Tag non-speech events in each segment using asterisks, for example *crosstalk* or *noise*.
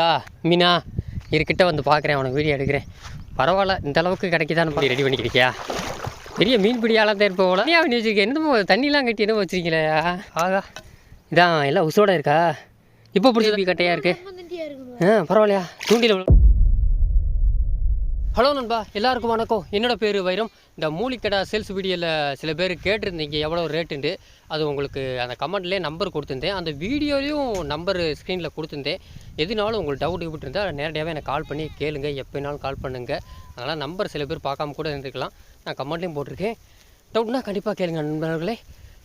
டா மீனா இருக்கிட்ட வந்து பார்க்குறேன் அவனை வீடியோ எடுக்கிறேன். பரவாயில்ல இந்த அளவுக்கு கிடைக்குதான்னு ரெடி பண்ணிக்கிறியா பெரிய மீன் பிடியாலாம் தான் இருப்ப போல. ஏன் வச்சுருக்கேன் என்னமோ தண்ணிலாம் கட்டி என்னமோ வச்சிருக்கீங்களா. ஆகா. இதான் எல்லாம் உசோட இருக்கா? இப்போ பிடிச்ச கட்டையாக இருக்கு. ஆ பரவாயில்லையா? தூண்டில ஹலோ நண்பா எல்லாருக்கும் வணக்கம். என்னோட பேர் வைரம். இந்த மூலிக்கடை சேல்ஸ் வீடியோவில் சில பேர் கேட்டிருந்தீங்க எவ்வளோ ரேட்டுண்டு அது உங்களுக்கு அந்த கமெண்ட்லேயே நம்பர் கொடுத்துருந்தேன். அந்த வீடியோலையும் நம்பர் ஸ்க்ரீனில் கொடுத்துருந்தேன். எதுனாலும் உங்களுக்கு டவுட் விட்டுருந்தா நேரடியாகவே எனக்கு கால் பண்ணி கேளுங்க. எப்போனாலும் கால் பண்ணுங்க. அதனால் நம்பர் சில பேர் பார்க்காம கூட இருந்துக்கலாம் நான் கமெண்ட்லேயும் போட்டிருக்கேன். டவுட்னா கண்டிப்பாக கேளுங்க நண்பர்களே.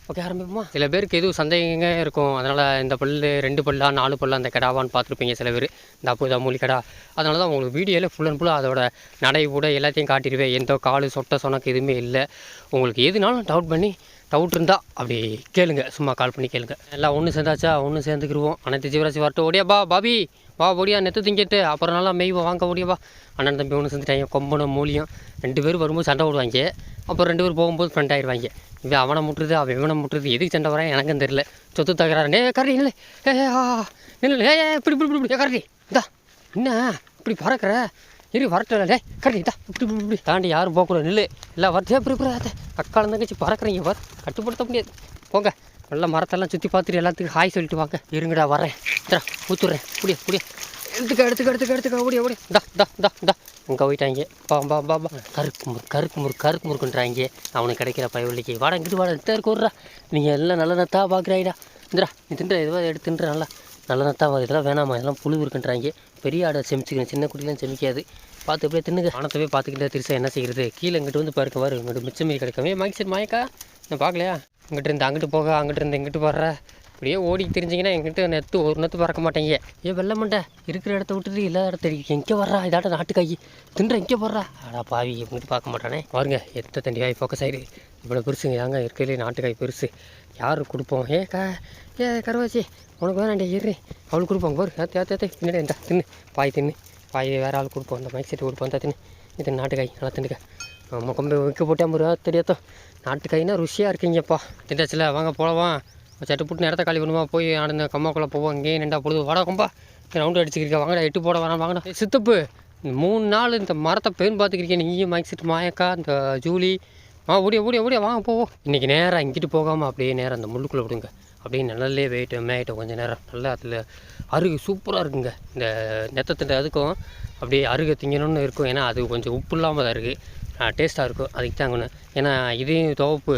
ஓகே ஆரம்பிப்போமா? சில பேருக்கு எதுவும் சந்தேகங்க இருக்கும். அதனால் இந்த பல்லு ரெண்டு பல்லா நாலு பல்லா அந்த கடாவான்னு பார்த்துருப்பீங்க சில பேர். இந்த அப்போதா மூலி கடா அதனால தான் உங்களுக்கு வீடியோவில் ஃபுல் அண்ட் ஃபுல்லாக அதோட நடை கூட எல்லாத்தையும் காட்டிடுவேன். எந்த காலு சொட்ட சொனக்கு எதுவுமே இல்லை. உங்களுக்கு எதுனாலும் டவுட் பண்ணி டவுட் இருந்தால் அப்படி கேளுங்க. சும்மா கால் பண்ணி கேளுங்க. எல்லாம் ஒன்று சேர்ந்தாச்சா? ஒன்று சேர்ந்துக்கிருவோம். அனைத்து ஜீவராசி வரட்டும் ஓடியா பா பாபி. வா ஓடியா நெத்து திங்கிட்டு. அப்புறம் நல்லா மெய்வா வாங்க ஓடியாவா அண்ணன் தம்பி ஒன்று சேர்ந்துட்டாங்க. கொம்பனும் மூலியம். ரெண்டு பேரும் வரும்போது சண்டை விடுவாங்க அப்புறம் ரெண்டு பேரும் போகும்போது ஃப்ரெண்ட் ஆயிடுவாங்க இவன் அவனை முட்டுறது அவன் இவனை முட்டுறது எதுக்கு சண்டை வரேன் எனக்கும் தெரியல. சொத்து தகராறு. டே கரடி இல்லை ஏ இல்லை ஏ இப்படி இப்படி இப்படி கரடி. இந்தா. என்ன? இப்படி பறக்கிற? இரு வரட்டல டே கரடி இதா இப்படி இப்படி இப்படி தாண்டி யாரும் போகக்கூடாது நில்லு. இல்லை வரட்டே இப்படி இப்படி அக்காலம் தங்கச்சி பறக்குறீங்க பார். கட்டுப்படுத்த முடியாது. போங்க. நல்லா மரத்தெல்லாம் சுற்றி பார்த்துட்டு எல்லாத்துக்கும் ஹாய் சொல்லிட்டு வாங்க. இருங்கடா வரேன். இந்தா ஊத்துறேன். புடியா புடியா எடுத்துக்க எடுத்துக்க எடுத்துக்க எடுத்துக்க. ஓடி ஓடி. தா தா தா தா அங்கே போயிட்டாங்க. பா பா பா பா கருக்கு முறு கருக்கு முறு கருக்கு முறுக்குன்றாங்க. அவனுக்கு கிடைக்கிற பயவள்ளிக்கு வாடா இங்கிட்டு வாடா இந்த இருக்கா நீங்கள் எல்லாம் நல்ல நத்தா பார்க்குறாயிடா இந்திரா நீ தின்ற எதுவாக எடுத்துன்ற நல்லா. நல்ல நத்தா இதெல்லாம் வேணாமா? இதெல்லாம் புழு இருக்குன்றாங்க. பெரிய ஆடை செமிச்சுக்கணும். சின்ன குட்டிலாம் செமிக்காது. பார்த்து எப்படியே தின்னுங்க. வானத்தவே பார்த்துக்கிட்டே திருசா என்ன செய்கிறது கீழே இங்கிட்டு வந்து பாருக்க பாரு. இங்கிட்டு மிச்சம் மீறி கிடைக்கவே மாய்க்கு சரி மாயக்கா. நான் பார்க்கலையா? இங்கிட்டு இருந்து அங்கிட்டு போக அங்கிட்டு இருந்து இங்கிட்டு போடுற. இப்படியே ஓடி தெரிஞ்சிங்கன்னா எங்கிட்ட நெத்து ஒரு நெத்து பறக்க மாட்டேங்க. ஏ வெள்ள மண்டை இருக்கிற இடத்த விட்டுட்டு இல்லாத இடத்த எங்கே வர்றா? இதாட்ட நாட்டுக்காய். தின்ற எங்கே போடுறா ஆடா பாவி எங்கிட்டு பார்க்க மாட்டானே. பாருங்க எத்த தண்டியாய் ஃபோக்கஸ் ஆயிடு இவ்வளோ பெருசுங்க யாங்க இருக்கிறதுலே நாட்டுக்காய் பெருசு. யார் கொடுப்போம்? ஏ கா ஏ கருவாச்சி உனக்கு வேணாண்டே ஏறி அவளுக்கு கொடுப்போம் பாரு. ஏற்ற ஏற்ற பின்னாடி இந்த தின்னு. பாய் தின்னு. பாய் வேறு ஆள் கொடுப்போம். அந்த மைக் செட்டு கொடுப்போம் அந்த தின்னு. இது நாட்டுக்காய். நல்லா தின்னுக்க. நம்ம கொம்பை வைக்க போட்டே முருகா. தெரியாதோ நாட்டுக்காய்னா ருசியாக இருக்கீங்கப்பா. திண்டாச்சுல வாங்க போகலாம் சட்டு புட்டு நேரத்தை காலி பண்ணுவா போய் அந்த கம்மாக்குள்ளே போவோம். இங்கேயே நின்றா பொழுது வாடா கும்பா ரவுண்டு அடிச்சுக்கிறீங்க வாங்கடா எட்டு போட வேணாம் வாங்கடா. சித்தப்பு மூணு நாள் இந்த மரத்தை பேன் பார்த்துக்கிறீங்க நீயும் மைக் சிட்டு மாயக்கா இந்த ஜூலி. ஆ ஓடிய ஓடிய ஓடியா வாங்க போவோம் இன்றைக்கி நேராக இங்கிட்டு போகாமல் அப்படியே நேராக அந்த முள்ளுக்குள்ளே விடுங்க. அப்படியே நிழல்லே வெயிட்டு மேயிட்டோம் கொஞ்சம் நேரம். நல்லா அதில் அருகு சூப்பராக இருக்குங்க. இந்த நெத்தத்திட்ட அதுக்கும் அப்படியே அருகை திங்கணும்னு இருக்கும். ஏன்னா அது கொஞ்சம் உப்பு இல்லாமல் தான் இருக்குது டேஸ்ட்டாக இருக்கும். அதுக்கு தான் ஏன்னா இதையும் துவப்பு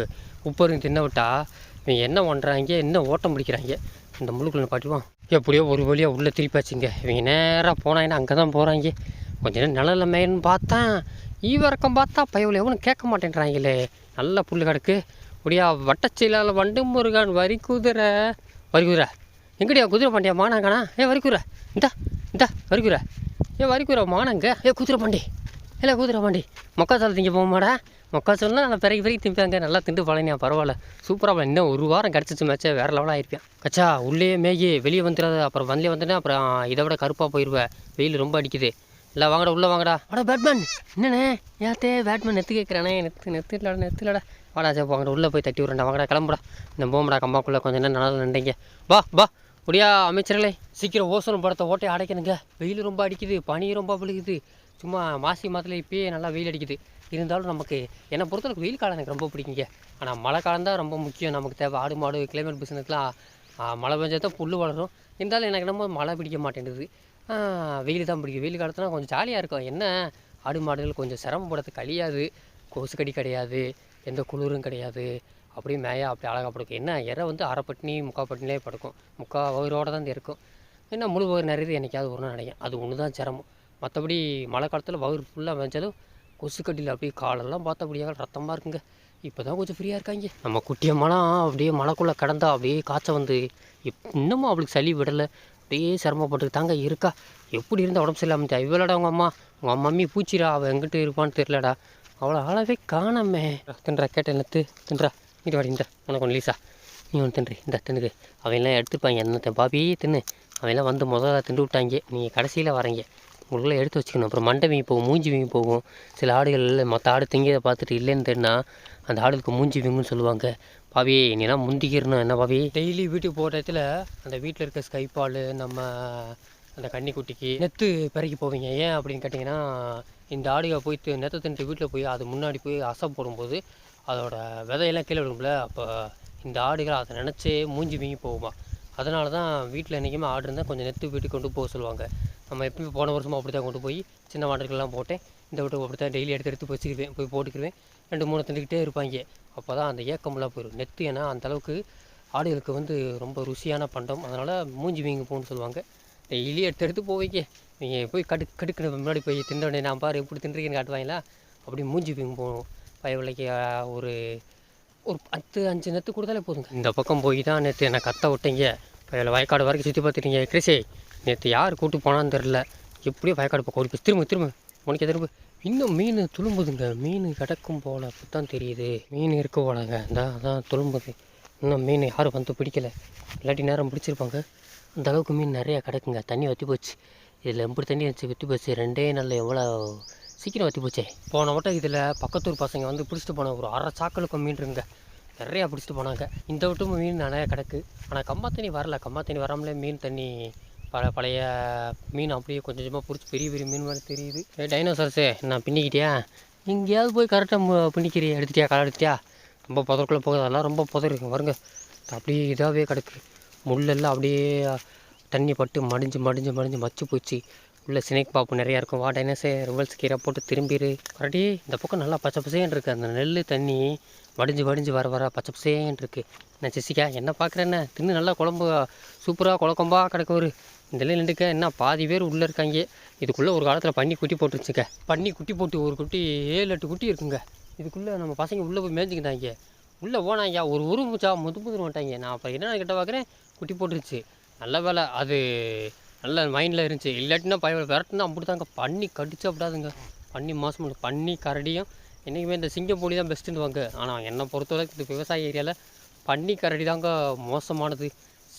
உப்பு தின்ன விட்டால் இவங்க என்ன பண்ணுறாங்க என்ன ஓட்டம் பிடிக்கிறாங்க? இந்த முள்ளுக்குள்ள பாட்டுவான் எப்படியோ ஒரு வழியாக உள்ளே திருப்பாச்சுங்க இவங்க நேராக போனாங்கன்னா அங்கே தான் போகிறாங்க கொஞ்ச நேரம் நிழல்ல மேயன்னு பார்த்தா ஈவரக்கம் பார்த்தா பயவில் எவனும் கேட்க மாட்டேன்றாங்களே. நல்ல புல் கிடக்கு. அப்படியா வட்டச்செயலால் வண்டு முருகன் வரி குதிரை. வரி குதிரை. எங்கடியா குதிரை பாண்டியா மானாங்கண்ணா ஏ வரி குதிரை. இந்தா இந்தா வரி குதிரை. ஏ வரி குதிரை மானங்க? ஏ குதிரை பாண்டி. இல்லை குதிரை மக்காச்சோளம் மொக்காச்சோளம் திங்க போகமாடா? மொக்காச்சோளம்னா நல்லா பிறகு பிறகு திம்பாங்க நல்லா திண்டு பழனியா பரவாயில்ல. சூப்பராக இன்னும் ஒரு வாரம் கிடச்சிச்சு மேட்ச்சே வேறு லெவலாக ஆயிருப்பேன். கச்சா உள்ளே மேகி வெளியே வந்துடாத. அப்புறம் வந்தே வந்தேன்னா அப்புறம் இதை விட கருப்பாக போயிடுவேன் வெயில் ரொம்ப அடிக்குது. இல்லை வாங்கடா உள்ளே வாங்கடா. வாடா பேட்மேன்! என்னண்ணே? ஏத்தே பேட்மேன் நெத்து கேட்குறானே? நெத்து நெத்து இல்லடா நெத்து இல்லடா வாடா சரி வாங்கடா உள்ளே போய் தட்டி விட்றேன்டா. வாங்கடா கிளம்புடா. இந்த போமடா கம்பாக்குள்ளே கொஞ்சம் நேரம் நல்லா நின்றீங்க வா வா. முடியா அமைச்சர்களே சீக்கிரம் ஓசோன் படத்தை ஓட்டை அடைக்கணுங்க வெயில் ரொம்ப அடிக்குது பனி ரொம்ப விழுகுது. சும்மா மாசி மாதத்தில் இப்போயே நல்லா வெயில் அடிக்குது. இருந்தாலும் நமக்கு என்னை பொறுத்தளவுக்கு வெயில் காலம் எனக்கு ரொம்ப பிடிக்குங்க. ஆனால் மழை காலம் தான் ரொம்ப முக்கியம். நமக்கு தேவை. ஆடு மாடு கிளைமேட் பிஸ்னஸ்லாம் மழை பெஞ்சா தான் புல் வளரும். இருந்தாலும் எனக்கு நம்ம மழை பிடிக்க மாட்டேங்குது வெயில் தான் பிடிக்கும். வெயில் காலத்துல கொஞ்சம் ஜாலியாக இருக்கும். என்ன? ஆடு மாடுகள் கொஞ்சம் சிரமப்படுறது கழியாது கொசுக்கடி கிடையாது. எந்த குளிரும் கிடையாது. அப்படியே மேயா அப்படி அழகாக படுக்கும். என்ன? இறை வந்து அரை பட்டினி முக்கால் பட்டினிலே படுக்கும். முக்கால் வயிறோடு தான் இருக்கும். என்ன? முழு வயிறு நிறைய என்னைக்காவது ஒரு நாள் நினைக்கும் அது ஒன்று தான் சிரமம். மற்றபடி மழை காலத்தில் வயிறு ஃபுல்லாக மேய்ச்சாலும் கொசு கட்டியில் அப்படியே காலெல்லாம் பார்த்தா அப்படியே ரத்தமாக இருக்குங்க. இப்போ தான் கொஞ்சம் ஃப்ரீயாக இருக்காங்க. நம்ம குட்டியம்மாலாம் அப்படியே மழைக்குள்ளே கிடந்தா அப்படியே காய்ச்சல் வந்து இப் இன்னமும் அவளுக்கு சளி விடலை. அப்படியே சிரமப்பட்டு தாங்க இருக்கா. எப்படி இருந்தால் உடம்பு சரியில்லாமல் இவ்வளோடா உங்கள் அம்மா? உங்கள் மம்மி பூச்சிடா அவள் எங்கிட்ட இருப்பான்னு தெரிலடா அவ்வளோ ஆளவே காணாமே. தின்றா கேட்டேன் நத்து தின்றா இங்கே வாடி இந்த. உனக்கு ஒன்று லீசா. நீ ஒன்று தின்று. இந்த தின்னுக்கு. அவெல்லாம் எடுத்துப்பாங்க. என்னத்தை பாபி தின்னு. எல்லாம் வந்து முதல்ல திண்டு விட்டாங்க நீங்கள் கடைசியில் வரீங்க. உங்களுக்குள்ள எடுத்து வச்சுக்கணும். அப்புறம் மண்டை வீங்கி போகும் மூஞ்சி வீங்கி போகும். சில ஆடுகள் மற்ற ஆடு திங்கிறத பார்த்துட்டு இல்லைன்னு தெரினா அந்த ஆடுகளுக்கு மூஞ்சி வீங்குன்னு சொல்லுவாங்க. பாவி நீலாம் முந்திக்கிறணும். என்ன பாவி? டெய்லி வீட்டுக்கு போகிற இடத்துல அந்த வீட்டில் இருக்க ஸ்கைப்பால் நம்ம அந்த கன்னிக்குட்டிக்கு நெத்து பிறக்கி போவீங்க. ஏன் அப்படின்னு கேட்டிங்கன்னா இந்த ஆடுக போய் நெத்தை தின்ட்டு வீட்டில் போய் அது முன்னாடி போய் அசை போடும்போது அதோட விதையெல்லாம் கீழே விடும்ல அப்போ இந்த ஆடுகள் அதை நினச்சே மூஞ்சி வீங்கி போகுமா? அதனால தான் வீட்டில் என்றைக்குமே ஆடு இருந்தால் கொஞ்சம் நெத்து வீட்டுக்கு கொண்டு போக சொல்லுவாங்க. நம்ம எப்பவுமே போன வருஷமும் அப்படி தான் கொண்டு போய் சின்ன மாடுகள்லாம் போட்டேன். இந்த வீட்டு அப்படி தான் டெய்லி எடுத்து எடுத்து வச்சுக்குவேன் போய் போட்டுக்கிடுவேன் ரெண்டு மூணு தந்துக்கிட்டே இருப்பாங்க. அப்போ தான் அந்த ஏக்கமெல்லாம் போயிடும் நெத்து ஏன்னா அந்தளவுக்கு ஆடுகளுக்கு வந்து ரொம்ப ருசியான பண்டம். அதனால் மூஞ்சி வீங்க போகணும்னு சொல்லுவாங்க. டெய்லி எடுத்து எடுத்து போவீங்க. நீங்கள் போய் கடு கடுக்கிற முன்னாடி போய் தின்னோடனே நான் பாரு எப்படி தின்றுக்கேன்னு காட்டுவாங்களா? அப்படி மூஞ்சி வீங்க போகணும். பயவிலைக்கு ஒரு ஒரு பத்து அஞ்சு நெத்து கொடுத்தாலே போதுங்க. இந்த பக்கம் போய் தான் நேற்று என்னை கத்த விட்டீங்க. இப்போ வயக்காடு வரைக்கும் சுற்றி பார்த்துட்டீங்க. கிருஷி நேற்று யார் கூப்பிட்டு போனான்னு தெரில எப்படியோ வயக்காடு பக்கம் ஓடி போய் திரும்ப திரும்ப. உனக்கு திரும்ப இன்னும் மீன் துளும்புதுங்க. மீன் கிடக்கும் போல தான் தெரியுது. மீன் இருக்க போலங்க. இந்த அதான் துளும்புது. இன்னும் மீன் யாரும் வந்து பிடிக்கல. இல்லாட்டி நேரம் பிடிச்சிருப்பாங்க. அந்த அளவுக்கு மீன் நிறையா கிடக்குங்க. தண்ணி வற்றி போச்சு. இதில் எப்படி தண்ணி வச்சு வற்றி போச்சு. ரெண்டே நாளில் எவ்வளோ? சீக்கிரம் வற்றி போச்சே. போன வட்டம் இதில் பக்கத்தூர் பசங்க வந்து பிடிச்சிட்டு போனாங்க ஒரு அரை சாக்களுக்கு மீன் இருங்க நிறையா பிடிச்சிட்டு போனாங்க. இந்த வட்டமும் மீன் நிறையா கிடக்கு. ஆனால் கம்மா தண்ணி வரல. கம்மா தண்ணி வராமலே மீன் தண்ணி பல பழைய மீன் அப்படியே கொஞ்சம் கொஞ்சமாக பிடிச்சி பெரிய பெரிய மீன் மாதிரி தெரியுது. ஏ நான் பின்னிக்கிட்டியா? எங்கேயாவது போய் கரெக்டாக பின்னிக்கிறீ எடுத்துட்டியா களை எடுத்துட்டியா? ரொம்ப புதருக்குள்ளே போகுது. அதெல்லாம் ரொம்ப புதரு வருங்க அப்படியே இதாகவே கிடக்கு. முள்ளெல்லாம் அப்படியே தண்ணி பட்டு மடிஞ்சு மடிஞ்சு மடிஞ்சு மச்சு போச்சு. உள்ள ஸ்னேக் பாப்பு நிறையா இருக்கும். வா டைனஸே ரிவல்ஸ் கீரை போட்டு திரும்பிடு கரடி இந்த பக்கம் நல்லா பச்சை பசேன்னு இருக்குது அந்த நெல் தண்ணி வடிஞ்சு வடிஞ்சு வர வர பச்சை பசேன்னு இருக்குது நான் ஜெசிகா என்ன பார்க்குறேன்னு தின்னு நல்லா குழம்பு சூப்பராக குழக்கம்பா கிடக்கு ஒரு. இந்த நின்றுக்க. என்ன பாதி பேர் உள்ளே இருக்காங்க. இதுக்குள்ளே ஒரு காலத்தில் பன்னி குட்டி போட்டுருச்சுங்க பன்னி குட்டி போட்டு ஒரு குட்டி ஏழு எட்டு குட்டி இருக்குங்க. இதுக்குள்ளே நம்ம பசங்க உள்ளே போய் மேய்ஞ்சிக்கிட்டாங்க. உள்ளே போனாங்க. ஒரு உருமுச்சா முது முதுன்னு வந்துட்டாங்க. நான் அப்போ என்ன கிட்ட பார்க்குறேன் குட்டி போட்டுருச்சு. நல்ல வேலை. அது நல்ல மைண்டில் இருந்துச்சு. இல்லாட்டினா பய விரட்டுனா அப்படித்தாங்க. பண்ணி கடிச்சு அப்படிதாதுங்க பண்ணி மாதம் பண்ணி கரடியும். என்றைக்குமே இந்த சிங்கம் பொடி தான் பெஸ்ட்டுன்னுவாங்க ஆனால் என்னை பொறுத்தவரைக்கும் இந்த விவசாய ஏரியாவில் பண்ணி கரடி தாங்க மோசமானது.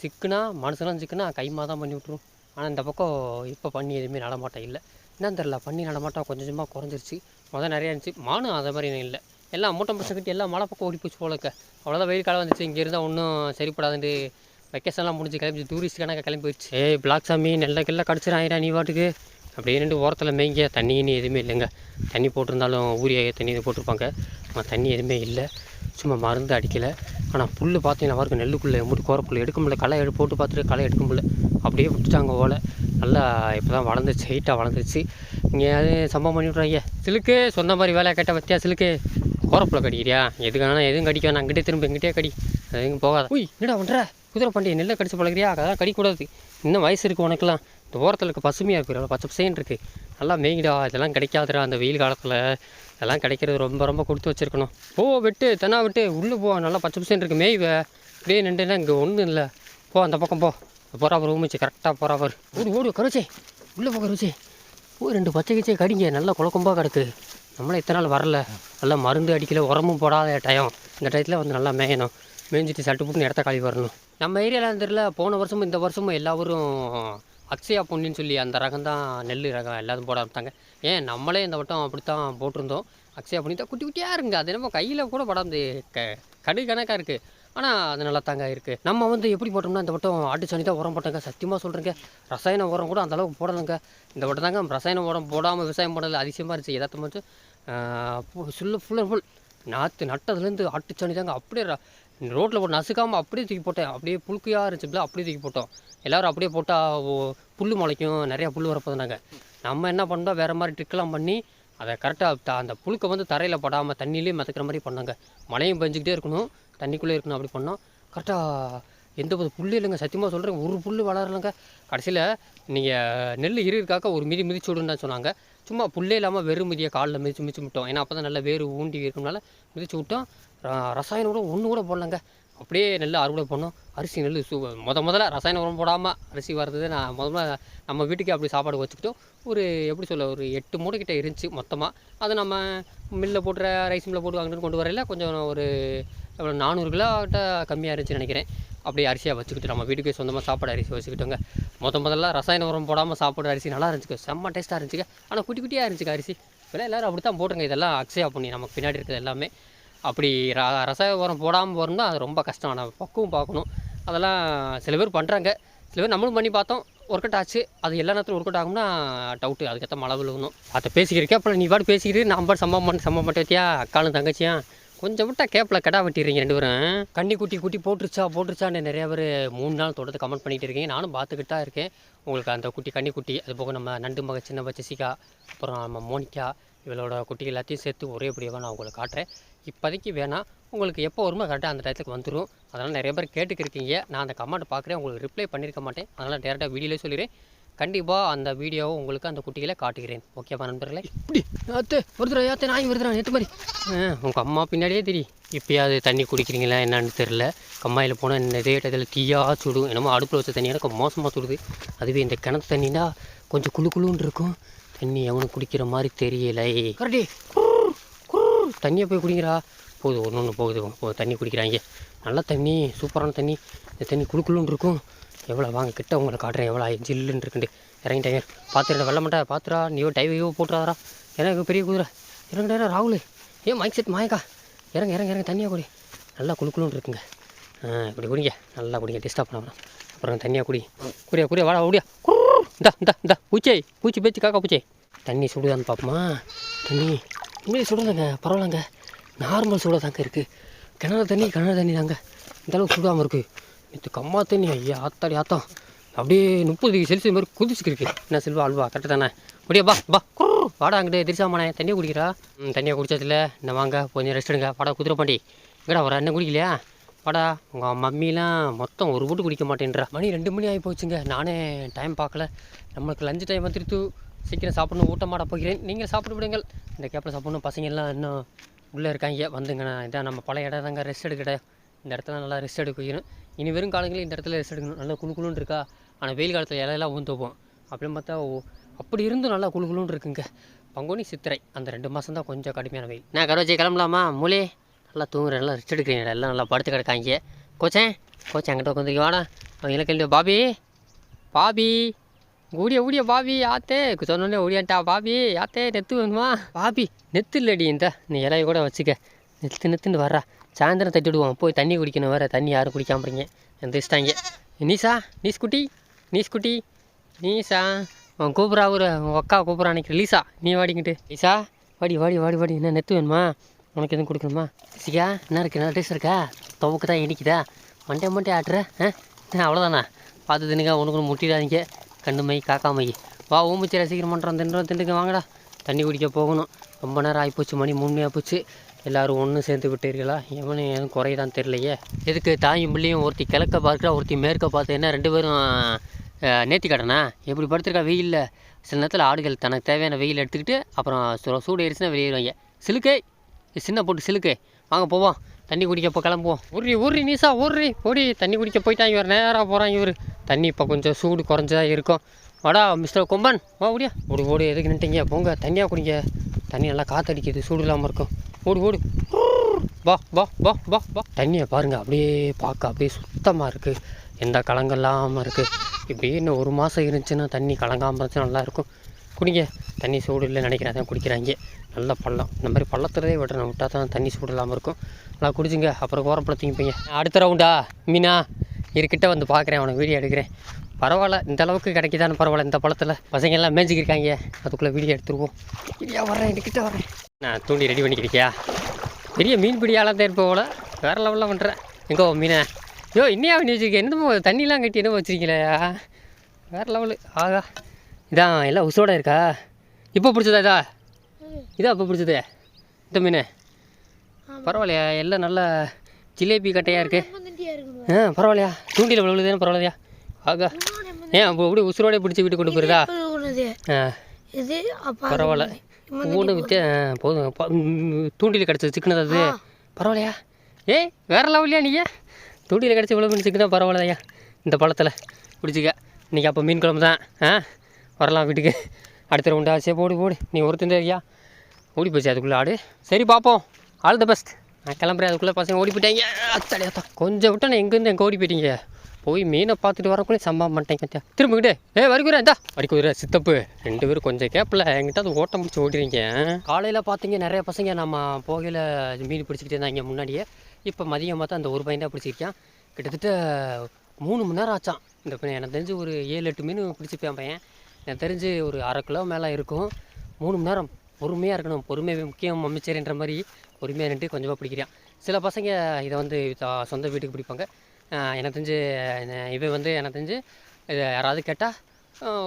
சிக்குனா மனுஷனும் சிக்குனா கைமா தான் பண்ணி விட்ரும் ஆனால் இந்த பக்கம் இப்போ பண்ணி எதுவுமே நடமாட்டம் இல்லை. என்னன்னு தெரில பண்ணி நடமாட்டம் கொஞ்சம் கொஞ்சமாக குறைஞ்சிருச்சு. முதல் நிறையா இருந்துச்சு. மானும் அதை மாதிரி இல்லை. எல்லாம் மூட்டை பசங்க கட்டி எல்லாம் மழை பக்கம் ஓடி போச்சு போலக்க அவ்வளோதான் வெயில் காலம் வந்துச்சு. இங்கே இருந்தால் ஒன்றும் சரிப்படாதுன்ட்டு வெக்கேஷன்லாம் முடிஞ்சு கிளம்பி டூரிஸ்ட் கணக்காக கிளம்பி போயிடுச்சு. ஏய் பிளாக் சாமி நெல்ல கில்ல கடிச்சிடாயிரா நீ பாட்டுக்கு. அப்படின்னு ஓரத்தில் மேய்ங்க. தண்ணின்னு எதுவுமே இல்லைங்க. தண்ணி போட்டிருந்தாலும் ஊரிய தண்ணி இது போட்டிருப்பாங்க. தண்ணி எதுவுமே இல்லை. சும்மா மருந்து அடிக்கலை. ஆனால் புல் பார்த்தீங்கன்னா வரைக்கும் நெல்லுக்குள்ளே முடி கோர புல் எடுக்க முடியல. களை எடு போட்டு பார்த்துட்டு களை எடுக்க முடியல. அப்படியே விட்டுட்டாங்க ஓலை. நல்லா இப்போ தான் வளர்ந்துச்சு ஹைட்டாக வளர்ந்துருச்சு. இங்கே அது சம்பவம் பண்ணி விட்றாங்க சிலுக்கு. சொன்ன மாதிரி வேலை கேட்ட பற்றியா சிலுக்கு? கோரப்புல கடிக்கிறியா? எதுக்கான எதுவும் கடிக்க வேணாம். அங்கிட்டே திரும்ப எங்கிட்டே கடி. அது போகாத. உய் என்னடா பண்ணுற குதிரை பண்டிகை நெல்லை கடிச்சு பழகிறியா? அதெல்லாம் கடிக்கூடாது. இன்னும் வயசு இருக்கு உனக்குலாம் இந்த ஓரத்தில் இருக்க பசுமையாக இருக்கு பச்சை பசேன்னு இருக்குது நல்லா மேய்டா இதெல்லாம் கிடைக்காதுடா அந்த வெயில் காலத்தில். எல்லாம் கிடைக்கிறது ரொம்ப ரொம்ப கொடுத்து வச்சிருக்கணும். போ விட்டு தென்னா விட்டு உள்ளே போ நல்லா பச்சை பசேன்னு இருக்குது மேய்வே இப்படியே நின்றுனா இங்கே ஒன்றும் இல்லை. போ அந்த பக்கம் போ. போறா ஊமிச்சு கரெக்டாக போறா ஓடி ஓடு கருச்சே உள்ளே போ கருச்சே ஓ ரெண்டு பச்சை கிச்சை கடிங்க. நல்லா குழக்கம்பா கிடக்கு. நம்மளே இத்தனை நாள் வரல. நல்லா மருந்து அடிக்கல உரமும் போடாத டயம் இந்த டயத்தில் வந்து நல்லா மேயணும். மேய்ஞ்சிட்டு சட்டு புட்டுன்னு இடத்த காலி வரணும் நம்ம ஏரியாவில் தெரியல போன வருஷமும் இந்த வருஷமும் எல்லாரும் அக்ஷயா பொன்னின்னு சொல்லி அந்த ரகம் தான் நெல் ரகம் எல்லாரும் போட ஆரம்பித்தாங்க ஏன் நம்மளே இந்த வட்டம் அப்படி தான் போட்டிருந்தோம். அக்ஷயா பொன்னி தான் குட்டி குட்டியாக இருங்க. அது என்னமோ கையில் கூட படாது க கடு கணக்காக இருக்குது ஆனால் அது நல்லா தாங்க இருக்குது நம்ம வந்து எப்படி போட்டோம்னா இந்த வட்டம் ஆட்டு சாணி தான் உரம் போட்டாங்க. சத்தியமாக சொல்கிறேங்க ரசாயன உரம் கூட அந்தளவுக்கு போடலைங்க. இந்த வட்டம் தாங்க ரசாயன உரம் போடாமல் விவசாயம் பண்ணல. அதிசயமாக இருந்துச்சு. எதார்த்தமாக ஃபுல்லு ஃபுல் அண்ட் ஃபுல் நாற்று நட்டதுலேருந்து ஆட்டுச்சாணி தாங்க அப்படியே ரோட்டில் போட்டு நசுக்காமல் அப்படியே தூக்கி போட்டேன். அப்படியே புழுக்கையாக இருந்துச்சுல அப்படியே தூக்கி போட்டோம். எல்லோரும் அப்படியே போட்டால் புல் முளைக்கும் நிறையா புல் வரப்போதுனாங்க நம்ம என்ன பண்ணோம்? வேறு மாதிரி ட்ரிக்கெலாம் பண்ணி அதை கரெக்டாக அந்த புழுக்கை வந்து தரையில் படாமல் தண்ணியிலே மிதக்கிற மாதிரி பண்ணாங்க. மழையும் பெஞ்சிக்கிட்டே இருக்கணும் தண்ணிக்குள்ளே இருக்கணும் அப்படி பண்ணோம். கரெக்டாக எந்த ஒரு புல்லு இல்லைங்க. சத்தியமாக சொல்கிறேன் ஒரு புல் வளரலைங்க. கடைசியில் நீங்கள் நெல் இருக்காக்க ஒரு மிதி மிதிச்சு விடுன்னு தான் சொன்னாங்க. சும்மா புல்லே இல்லாமல் வெறும் மிதியை காலில் மிதிச்சு மிதிச்சு விட்டோம். ஏன்னா அப்போ தான் நல்லா வேறு ஊண்டி இருக்கனால மிதிச்சு விட்டோம். ரசாயனம் கூட ஒன்று கூட போடலங்க. அப்படியே நெல் அறுவடை பண்ணோம் அரிசி நெல் சூ முத முதல்ல ரசாயன உரம் போடாமல் அரிசி வர்றது நான் முத முதல்ல நம்ம வீட்டுக்கே அப்படி சாப்பாடு வச்சுக்கிட்டோம். ஒரு எப்படி சொல்ல ஒரு எட்டு மூடை கிட்ட இருந்துச்சு மொத்தமாக அது நம்ம மில்லில் போட்டுற ரைஸ் மில்லில் போட்டு வாங்கிட்டு கொண்டு வரையில கொஞ்சம் ஒரு எவ்வளோ நானூறு கிலோ கிட்ட கம்மியாக இருந்துச்சுன்னு நினைக்கிறேன். அப்படியே அரிசியாக வச்சுக்கிட்டு நம்ம வீட்டுக்கே சொந்தமாக சாப்பாடு அரிசி வச்சுக்கிட்டோங்க. முத முதல்ல ரசாயன உரம் போடாமல் சாப்பாடு அரிசி நல்லா இருந்துச்சு செம்ம டேஸ்ட்டாக இருந்துச்சு ஆனால் குட்டி குட்டியாக இருந்துச்சு அரிசி. இப்போலாம் எல்லோரும் அப்படி தான் போட்டுருங்க. இதெல்லாம் அக்ஷயா பண்ணி நமக்கு பின்னாடி இருக்கிறது எல்லாமே. அப்படி ர ரசாயன உரம் போடாமல் போகிறோம்னா அது ரொம்ப கஷ்டம். ஆனால் பக்குவம் பார்க்கணும். அதெல்லாம் சில பேர் பண்ணுறாங்க சில பேர் நம்மளும் பண்ணி பார்த்தோம். ஒர்க் அவுட் ஆச்சு. அது எல்லா நேரத்தில் ஒர்க் அவுட் ஆகும்னா டவுட்டு அதுக்கேற்ற மழை விழுகணும். அதை பேசிக்கிறக்கே அப்புறம் நீ பாட்டு பேசிக்கிட்டு நான் பாட்டு சம்பவம் பண்ண சம்பவம் பண்ணியா அக்காலும் தங்கச்சியா? கொஞ்சம் விட்டா கேப்பில் கடா வெட்டிடுறீங்க ரெண்டு பேரும். கண்ணி குட்டி குட்டி போட்டுருச்சா போட்டுருச்சான்னு நிறைய பேர் மூணு நாள் தொடர்ந்து கமெண்ட் பண்ணிகிட்டு இருக்கீங்க. நானும் பார்த்துக்கிட்டு தான் இருக்கேன். உங்களுக்கு அந்த குட்டி கண்ணி குட்டி அது போக நம்ம நண்டு மக சின்ன பச்சை அப்புறம் நம்ம மோனிகா இவளோட குட்டி எல்லாத்தையும் சேர்த்து ஒரே படியாக நான் உங்களுக்கு காட்டுறேன். இப்போதைக்கு வேணாம் உங்களுக்கு எப்போ வருமோ கரெக்டாக அந்த டயத்துக்கு வந்துடும் அதனால் நிறைய பேர் கேட்டுக்கிருக்கீங்க. நான் அந்த கமெண்ட் பார்க்குறேன். உங்களுக்கு ரிப்ளை பண்ணியிருக்க மாட்டேன். அதனால் டேரெக்டாக வீடியோலேயே சொல்லிடுறேன். கண்டிப்பாக அந்த வீடியோவை உங்களுக்கு அந்த குட்டிகளை காட்டுகிறேன். ஓகேவா நண்பர்களே? இப்படி. யாத்தே வருதுடா யாத்தே நாய் வருதுடா நேற்று மாதிரி. உங்கள் அம்மா பின்னாடியே தெரியும் இப்பயாவது தண்ணி குடிக்கிறீங்களா என்னன்னு தெரில கம்மாயில் போனால் நிறைய இடத்துல தீயா சுடும். என்னமோ அடுப்பில் வச்ச தண்ணி எனக்கு மோசமாக சுடுது. அதுவே இந்த கிணத்து தண்ணினா கொஞ்சம் குளு குளுன்னு இருக்கும். தண்ணி எவனும் குடிக்கிற மாதிரி தெரியலை. கரெக்டி தண்ணியை போய் குடிக்கிறா போகுது ஒன்று ஒன்று போகுது. தண்ணி குடிக்கிறாங்க. நல்ல தண்ணி சூப்பரான தண்ணி. இந்த தண்ணி குளு குளுன்னு இருக்கும். எவ்வளோ வாங்க கிட்ட உங்களை காட்டுறேன் எவ்வளோ ஜில்லுன்னு இருக்குண்டு இறங்கிட்டாங்க பார்த்துடா வெள்ள மாட்டா பார்த்துடா நீயோ டைவையோ போட்டுறாரா எனக்கு பெரிய குதிரை. இறங்குடா ராகுல். ஏன் மைக் செட் மாயக்கா இறங்க இறங்க இறங்க தண்ணியாக குடி. நல்லா குளு குளுன்னு இருக்குங்க. இப்படி குடிங்க. நல்லா குடிங்க டிஸ்டர்ப் பண்ண அப்புறம் தண்ணியாக குடி. குடியா குடியா வாடா ஓடியா. இந்தா இந்தா இந்தா பூச்சை பூச்சி பேச்சு காக்கா பூச்சை. தண்ணி சுடுதான்னு பார்ப்போமா தண்ணி உண்மையை சுடுதாங்க பரவாயில்லங்க. நார்மல் சுட தாங்க இருக்குது கிணறு தண்ணி கிணறு தண்ணி தாங்க இந்த அளவுக்கு சுடாமல் இருக்குது இது கம்மா தண்ணி ஐயா ஆத்தாடி ஆத்தம். அப்படியே முப்பது டிகிரி செல்சியஸ் மாதிரி குதிச்சுக்கிருக்கு. என்ன செல்வா அல்வா கரெக்டு தானே? அப்படியே பா பா குர்ரு. வாடா அங்கிட்டு திரிசாமனே தண்ணியை குடிக்கிறா? ம் தண்ணியை குடிச்சதில்ல இந்த வாங்க கொஞ்சம் ரெஸ்ட் எடுங்க. வாடா குதிரை பாண்டி. எங்கடா வர என்ன குடிக்கலையா? வாடா உங்கள் மம்மிலாம் மொத்தம் ஒரு போட்டு குடிக்க மாட்டேன்றா. மணி ரெண்டு மணி ஆகி போச்சுங்க. நானே டைம் பார்க்கல. நம்மளுக்கு லஞ்சு டைம் வந்துருத்து சீக்கிரம் சாப்பிடணும் ஊட்டமாட போகிறேன். நீங்கள் சாப்பிட்டு விடுங்கள். இந்த கேப்பில் சாப்பிடணும் பசங்கள்லாம் இன்னும் உள்ளே இருக்காங்க. வந்துங்க இதான் நம்ம பழைய இடம் தாங்க ரெஸ்ட் எடுக்கிற இந்த இடத்துல நல்லா ரெஸ்ட் எடுக்கணும் இனி வெறும் காலங்களில் இந்த இடத்துல ரெஸ்ட் எடுக்கணும். நல்லா குளு இருக்கா? ஆனால் வெயில் காலத்தில் இலையெல்லாம் ஊந்துப்போம். அப்படின்னு பார்த்தா ஓ- அப்படி இருந்தும் நல்லா குளு குளுன்னு இருக்குங்க. பங்குனி சித்திரை அந்த ரெண்டு மாதம் தான் கொஞ்சம் கடுமையான வெயில். நான் கரோஜி கிளம்பலாமா? மூலே நல்லா தூங்குறேன் நல்லா ரெஸ்ட் எடுக்கிறேன். எல்லாம் நல்லா படுத்து கிடக்காங்க. கோச்சேன் கோச்சேன் அங்கிட்ட உட்காந்துருக்கு வாடா. அவங்க எல்லாம் கேள்வி பாபி பாபி ஊடிய ஊடிய பாபி ஆத்தே. சொன்னோடனே ஓடியான்ட்டா பாபி ஆத்தே நெத்து வேணுமா? பாபி நெத்து இல்லடி இந்த. நீ இலைய கூட வச்சுக்க. நெத்து நெத்துன்னு வர்றா. சாயந்தரம் தட்டி விடுவோம். போய் தண்ணி குடிக்கணும் வேறு. தண்ணி யாரும் குடிக்காம போறீங்க எந்திரிச்சிட்டாங்க. நீசா நீஸ் குட்டி நீஸ் குட்டி நீசா அவன் கூப்பிட்றா ஒரு அக்கா கூப்பிட்றா அன்னைக்கு லீசா நீ வாடிக்கிட்டு லீசா வாடி வாடி வாடி வாடி. என்ன நெத்து வேணுமா? உனக்கு எதுவும் கொடுக்கணுமா? சிக்கா என்ன இருக்கு? என்ன டேஸ்ட் இருக்கா? துவக்கு தான் இனிக்குதா? Monday Monday ஆட்டுற. ஆ? *laughs* அவ்வளோதானா பார்த்து தின்னுங்க. உனக்கு முட்டிடாதீங்க. கண்டு மை காக்கா மை. வா ஊம்பிச்சிர சீக்கிரம் பண்ணுறோம் தின்றோம் திண்டுங்க வாங்கடா. தண்ணி குடிக்க போகணும். ரொம்ப நேரம் ஆகிப்போச்சு மணி மூணு ஆகிப்போச்சு எல்லாரும் ஒன்று சேர்ந்து விட்டீர்களா? எவனும் எதுவும் குறையதான் தெரியலையே. எதுக்கு தாயும் பிள்ளையும் ஒருத்தி கிழக்க பார்க்குறா ஒருத்தி மேற்க பார்த்து என்ன ரெண்டு பேரும் நேர்த்தி கடனா? எப்படி படுத்துருக்கா? வெயிலில் சில நேரத்தில் ஆடுகள் தனக்கு தேவையான வெயில் எடுத்துக்கிட்டு அப்புறம் சூ- சூடு ஏறிச்சுன்னா வெளியேறுவாங்க. சிலுக்கே! சின்ன போட்டு சிலுக்கை. வாங்க போவோம். தண்ணி குடிக்க இப்போ கிளம்புவோம். ஊர்ரி ஊர்ரி நீசா உருறி. ஓடி தண்ணி குடிக்க போயிட்டாங்க இவர். நேராக போகிறாங்க இவர். தண்ணி இப்போ கொஞ்சம் சூடு குறைஞ்சதா இருக்கும். வாடா மிஸ்டர் கொம்பன். வா ஓடியா. ஓடி ஓடி எதுக்கு நின்ட்டீங்க? போங்க தண்ணியாக குடிங்க. தண்ணி நல்லா காற்றடிக்குது சூடு இல்லாமல் இருக்கும். ஓடு ஓடு. வா வா வா வா வா. தண்ணியை பாருங்கள் அப்படியே பார்க்க அப்படியே சுத்தமாக இருக்குது எந்த கலங்கம் இல்லாமல் இருக்குது இப்படியே இன்னும் ஒரு மாதம் இருந்துச்சுன்னா தண்ணி கலங்காமல் இருந்துச்சுன்னா நல்லா இருக்கும். குடிங்க. தண்ணி சூடு இல்லை நினைக்கிறேன் குடிக்கிறாங்க. நல்ல பள்ளம். இந்த மாதிரி பள்ளத்துலேயே விட்டுறேன் விட்டால் தான் தண்ணி சூடு இல்லாமல் இருக்கும். நல்லா குடிச்சுங்க. அப்புறம் ஓரப்படத்திங்க போய்ங்க அடுத்த ரவுண்டா மீனா இருக்கிட்ட வந்து பார்க்குறேன் அவனை வீடியோ எடுக்கிறேன். பரவாயில்ல இந்த அளவுக்கு கிடைக்குதான்னு பரவாயில்ல இந்த பழத்தில் பசங்க எல்லாம் மேய்ச்சிக்கிருக்காங்க அதுக்குள்ளே வீடியோ எடுத்துருவோம். வீடியோ வர்றேன் என்கிட்ட வரேன் நான் தூண்டி ரெடி பண்ணிக்கிறியா? பெரிய மீன் பிடியாலாம் தான் போல. வேறு லெவலில் பண்ணுறேன் எங்கோ மீனை. யோ இன்னையா பண்ணி வச்சிருக்கேன் என்னமோ தண்ணிலாம் கட்டி என்ன வச்சிருக்கீங்களா. வேறு லெவலு ஆகா. இதான் எல்லாம் உசோட இருக்கா? இப்போ பிடிச்சதா இதா? இதா இப்போ பிடிச்சது. இந்த மீன். பரவாயில்லையா? எல்லாம் நல்லா ஜிலேபி கட்டையாக இருக்குது ஆ பரவாயில்லையா? தூண்டில் விழுவுதுன்னு பரவாயில்லையா? ஆகா. ஏன் அப்போ அப்படியே உசுரோடே பிடிச்சி வீட்டுக்கு கொண்டு போயிருதா? ஆ. பரவாயில்ல. மூணு வித்தியா போதும். தூண்டில் கிடச்சது சிக்கனது அது. பரவாயில்லையா? ஏய் வேற லெவல்லையா நீங்கள் தூண்டில் கிடச்சி இவ்வளோ மீன் சிக்கனா பரவாயில்லையா? இந்த பழத்தில். பிடிச்சிக்க. இன்றைக்கி அப்போ மீன் குழம்பு தான். ஆ வரலாம் வீட்டுக்கு. அடுத்த ரவுண்டா சரி போடு போடு. நீ ஒருத்தன் இருக்கியா? ஓடி போச்சு அதுக்குள்ளே ஆடு. சரி பார்ப்போம் ஆல் த பெஸ்ட் நான் கிளம்புறேன். அதுக்குள்ளே பசங்க ஓடி போயிட்டாங்க. கொஞ்சம் விட்டு நான் எங்கேருந்து எங்கே ஓடி போயிட்டீங்க? போய் மீனை பார்த்துட்டு வரக்குள்ளே சம்பவம் பண்ணிட்டேன் கத்தியா. திரும்பிக்கிட்டு ஏ வரிக்குறேன் இந்தா. வரிக்குதிரை சித்தப்பு. ரெண்டு பேரும் கொஞ்சம் கேப்பில். என்கிட்ட அது ஓட்டம் பிடிச்சி ஓடிறீங்க காலையில் பார்த்தீங்க நிறைய பசங்க நம்ம போகையில் மீன் பிடிச்சிக்கிட்டே இருந்தாங்க முன்னாடியே. இப்போ மதியம் பார்த்தா அந்த ஒரு பையன் தான் பிடிச்சிருக்கான். கிட்டத்தட்ட மூணு மணி நேரம் ஆச்சான். இந்த பையன் எனக்கு தெரிஞ்சு ஒரு ஏழு எட்டு மீன் பிடிச்சிப்பேன் பையன். எனக்கு தெரிஞ்சு ஒரு அரை கிலோ மேலே இருக்கும். மூணு மணி நேரம் பொறுமையாக இருக்கணும். பொறுமை முக்கியம் அமைச்சர்ன்ற மாதிரி பொறுமையாக நின்று கொஞ்சமாக பிடிக்கிறான். சில பசங்க இதை வந்து சொந்த வீட்டுக்கு பிடிப்பாங்க. எனக்கு தெரிஞ்சு அஹ் இவன் வந்து எனக்கு தெரிஞ்சு இதை யாராவது கேட்டால்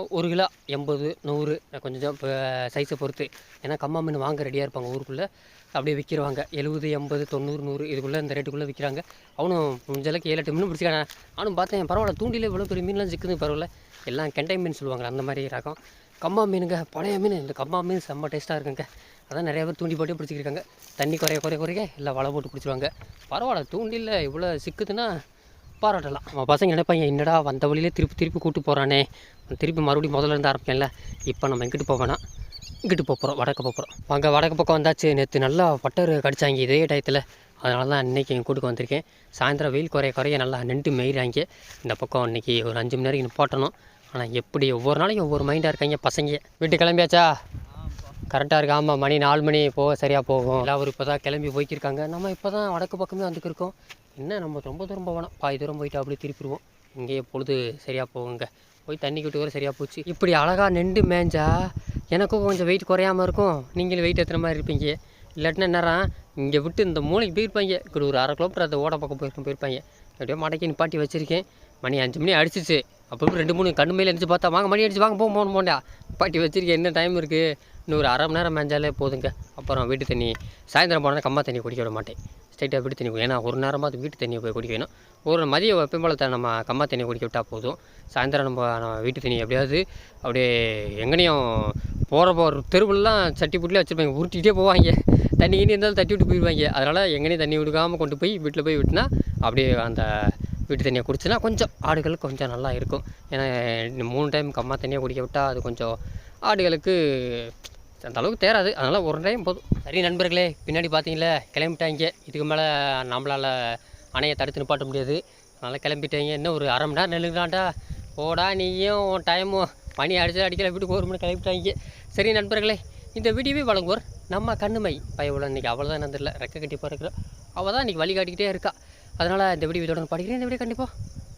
ஒரு கிலோ எண்பது நூறு கொஞ்சம் இப்போ சைஸை பொறுத்து. ஏன்னா கம்மா மீன் வாங்க ரெடியாக இருப்பாங்க ஊருக்குள்ளே. அப்படியே விற்கிறவாங்க எழுபது எண்பது தொண்ணூறு நூறு இதுக்குள்ளே இந்த ரேட்டுக்குள்ளே விற்கிறாங்க அவனும் முடிஞ்சளவுக்கு ஏழு எட்டு மீன் பிடிச்சிக்கான அவனும் பார்த்தேன் பரவாயில்ல தூண்டில இவ்வளோ பெரிய மீன்லாம் சிக்குது பரவாயில்ல. எல்லாம் கெண்டை மீன் சொல்லுவாங்க அந்த மாதிரி ரகம். கம்மா மீனுங்க பழைய மீன். இந்த கம்மா மீன் செம்ம டேஸ்ட்டாக இருக்குங்க. அதான் நிறைய பேர் தூண்டி போட்டு பிடிச்சிருக்காங்க தண்ணி குறைய குறைய குறைய இல்லை வலை போட்டு பிடிச்சிருவாங்க பரவாயில்ல தூண்டில் இவ்வளோ சிக்குதுன்னா பாராட்டலாம் நம்ம பசங்க நினைப்பாங்க என்னடா வந்த வழியிலே திருப்பி திருப்பி கூட்டு போகிறானே திருப்பி மறுபடியும் முதல்ல இருந்து ஆரம்பிக்கல இப்போ நம்ம எங்கிட்டு போவேனா இங்கிட்டு போகிறோம் வடக்கு போக போகிறோம் அங்கே வடக்கு பக்கம் வந்தாச்சு. நேற்று நல்லா பட்டர் கடிச்சாங்க இதே டயத்தில். அதனால தான் இன்றைக்கி எங்கள் கூட்டுக்கு வந்திருக்கேன். சாயந்தரம் வெயில் குறைய குறைய நல்லா நின்று மெயிறாங்க. இந்த பக்கம் இன்றைக்கி ஒரு அஞ்சு மணி நேரம் நிப்பாட்டணும். ஆனால் எப்படி ஒவ்வொரு நாளைக்கும் ஒவ்வொரு மைண்டாக இருக்காங்க பசங்க. வீட்டு கிளம்பியாச்சா? கரெக்டாக இருக்குது ஆமாம் மணி நாலு மணி போக சரியாக போகும். எல்லாரும் இப்போ தான் கிளம்பி போய்க்கிருக்காங்க. நம்ம இப்போ தான் வடக்கு பக்கமே வந்துக்கிருக்கோம் என்ன நம்ம ரொம்ப தூரம் போகணும். பாதி தூரம் போயிட்டு அப்படியே திருப்பிடுவோம். இங்கேயே பொழுது சரியாக போகுங்க. போய் தண்ணி கிட்ட வர சரியாக போச்சு. இப்படி அழகாக நின்று மேய்ஞ்சா எனக்கும் கொஞ்சம் வெயிட் குறையாம இருக்கும். நீங்களும் வெயிட் எத்தனை மாதிரி இருப்பீங்க. இல்லாட்டினா என்னறான் இங்கே விட்டு இந்த மூளைக்கு போயிருப்பாங்க. இப்படி ஒரு அரை கிலோமீட்டர் அந்த ஓட பக்கம் போயிருக்கும் போயிருப்பாங்க. அப்படியே மடக்கி நிப்பாட்டி வச்சிருக்கேன். மணி அஞ்சு மணி அடிச்சிச்சு. அப்புறம் ரெண்டு மூணு கண்ணு மேலே எழுந்துச்சு பார்த்தா வாங்க மணி அடிச்சு வாங்க போக போகணும் போண்டா. நிப்பாட்டி வச்சுருக்கேன். என்ன டைம் இருக்குது இன்னொரு அரை மணி நேரம் மேஞ்சாலே போதுங்க. அப்புறம் வீட்டு தண்ணி சாயந்தரம் போனால் கம்மா தண்ணி குடிக்க விட மாட்டேன். ஸ்ட்ரைட்டாக வீட்டு தண்ணி ஏன்னா ஒரு நேரமாக அது வீட்டு தண்ணியை போய் குடிக்க வேணும். ஒரு மதிய வெப்பம்போல நம்ம கம்மா தண்ணி குடிக்க விட்டால் போதும். சாயந்தரம் நம்ம நம்ம வீட்டு தண்ணி எப்படியாவது அப்படியே எங்கனையும் போகிற போகிற தெருவுலாம் சட்டி புட்டிலே வச்சுருப்பாங்க. உருட்டிகிட்டே போவாங்க. தண்ணி கிண்ணி இருந்தாலும் தட்டி விட்டு போயிடுவாங்க. அதனால் எங்கேனையும் தண்ணி விடுக்காமல் கொண்டு போய் வீட்டில் போய் விட்டுனா அப்படியே அந்த வீட்டு தண்ணியை குடிச்சுன்னா கொஞ்சம் ஆடுகள் கொஞ்சம் நல்லா இருக்கும். ஏன்னா மூணு டைம் கம்மா தண்ணியை குடிக்க விட்டால் அது கொஞ்சம் ஆடுகளுக்கு அந்த அளவுக்கு தேராது அதனால் ஒரு டைம் போதும். சரி நண்பர்களே பின்னாடி பார்த்தீங்களே கிளம்பிட்டாங்க. இதுக்கு மேலே நம்மளால் அணையை தடுத்து நிப்பாட்ட முடியாது. அதனால் கிளம்பிட்டாங்க. இன்னும் ஒரு அரை மணி நேரம் நெல்லுங்களாண்டா போடா நீயும் உன் டைமும் பணி அடிச்சு அடிக்கல வீட்டுக்கு ஒரு மணி கிளம்பிட்டாங்க. சரி நண்பர்களே இந்த வீடியோவே வழங்குவோர் நம்ம கண்ணுமை. பயவுள்ள இன்றைக்கி அவ்வளோதான் நடந்துடல ரெக்க கட்டி போகிறோம் அவள் தான் இன்றைக்கி வழி காட்டிக்கிட்டே இருக்கா. அதனால் இந்த வீடியோ இதோட படிக்கிறேன். இந்த வீடியோ கண்டிப்பாக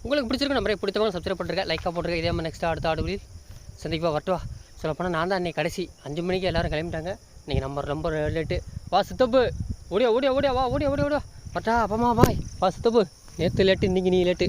உங்களுக்கு பிடிச்சிருக்கு நம்ம பிடித்தவங்க சப்ஸ்கிரைப் பண்ணுறேன் லைக்காக போட்டுருக்கேன். இதே மாதிரி நெக்ஸ்ட் அடுத்த ஆடுகளில் சந்திப்பா வரட்டுவா சொல்லப்போனால் நான் தான் அன்றைக்கி கடைசி. அஞ்சு மணிக்கு எல்லோரும் கிளம்பிட்டாங்க. இன்றைக்கி நம்ம ரொம்ப லேட்டு வா சித்தப்பு. ஓடியா ஓடியா ஓடியா வா ஓடியா ஓடியா ஓடியா. பட்டா அப்பமா பாய் வா சித்தப்பு. நேற்று லேட்டு இன்றைக்கி நீ லேட்டு